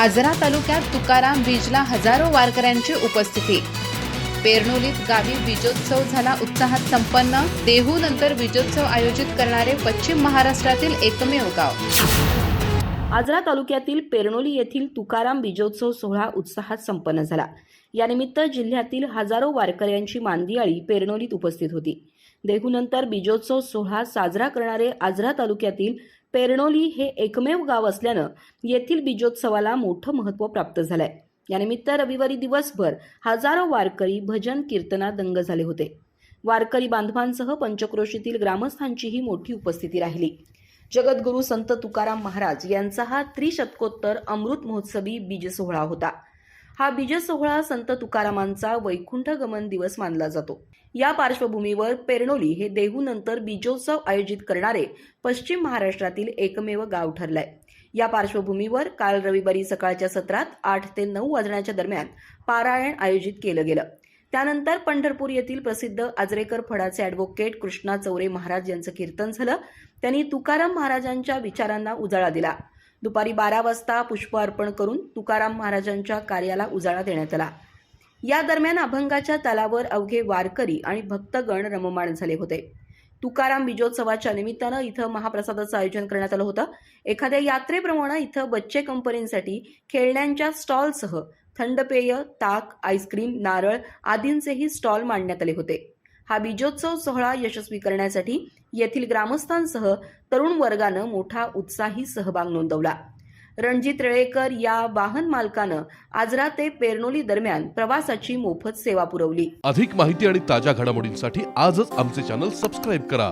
आजरा तालुक्यात तुकाराम बीजला हजारो वारकऱ्यांची उपस्थिती. पेरनोलीत गावी बीजोत्सव झाला उत्साहात संपन्न. देहू नंतर बीजोत्सव आयोजित करणारे पश्चिम महाराष्ट्रातील एकमेव गाव. आजरा तालुक्यातील पेरनोली येथील तुकाराम बीजोत्सव सोहळा उत्साहात संपन्न झाला. यानिमित्त जिल्ह्यातील हजारो वारकऱ्यांची मांदियाळी पेरणोलीत उपस्थित होती. देहूनंतर बीजोत्सव सोहळा साजरा करणारे आजरा तालुक्यातील पेरणोली हे एकमेव गाव असल्यानं येथील बीजोत्सवाला मोठं महत्त्व प्राप्त झालंय. यानिमित्त रविवारी दिवसभर हजारो वारकरी भजन कीर्तनात दंग झाले होते. वारकरी बांधवांसह पंचक्रोशीतील ग्रामस्थांचीही मोठी उपस्थिती राहिली. जगद्गुरू संत तुकाराम महाराज यांचा हा त्रिशतकोत्तर अमृत महोत्सवी बीज सोहळा होता. हा बीज सोहळा संत तुकारामांचा वैकुंठ गमन दिवस मानला जातो. या पार्श्वभूमीवर पेरनोली हे देहूनंतर बीजोत्सव आयोजित करणारे पश्चिम महाराष्ट्रातील एकमेव गाव ठरलंय. या पार्श्वभूमीवर काल रविवारी सकाळच्या सत्रात आठ ते नऊ वाजण्याच्या दरम्यान पारायण आयोजित केलं गेलं. त्यानंतर पंढरपूर येथील प्रसिद्ध आजरेकर फडाचे अॅडव्होकेट कृष्णा चौरे महाराज यांचं कीर्तन झालं. त्यांनी तुकाराम महाराजांच्या विचारांना उजाळा दिला. दुपारी बारा वाजता पुष्प अर्पण करून तुकाराम महाराजांच्या कार्याला उजाळा देण्यात आला. या दरम्यान अभंगाच्या तालावर अवघे वारकरी आणि भक्तगण रममाण झाले होते. तुकाराम बीजोत्सवाच्या निमित्तानं इथं महाप्रसादाचं आयोजन करण्यात आलं होतं. एखाद्या यात्रेप्रमाणे इथं बच्चे कंपनींसाठी खेळण्यांच्या स्टॉलसह थंड पेय ताक आईस्क्रीम नारळ आदींचेही स्टॉल मांडण्यात आले होते. हा बीजोत्सव सोहळा यशस्वी करण्यासाठी येथील ग्रामस्थांसह तरुण वर्गानं मोठा उत्साही सहभाग नोंदवला. रणजित रेळेकर या वाहन मालकानं आजरा ते पेरनोली दरम्यान प्रवासाची मोफत सेवा पुरवली. अधिक माहिती आणि ताज्या घडामोडींसाठी आजच आमचे चॅनल सबस्क्राईब करा.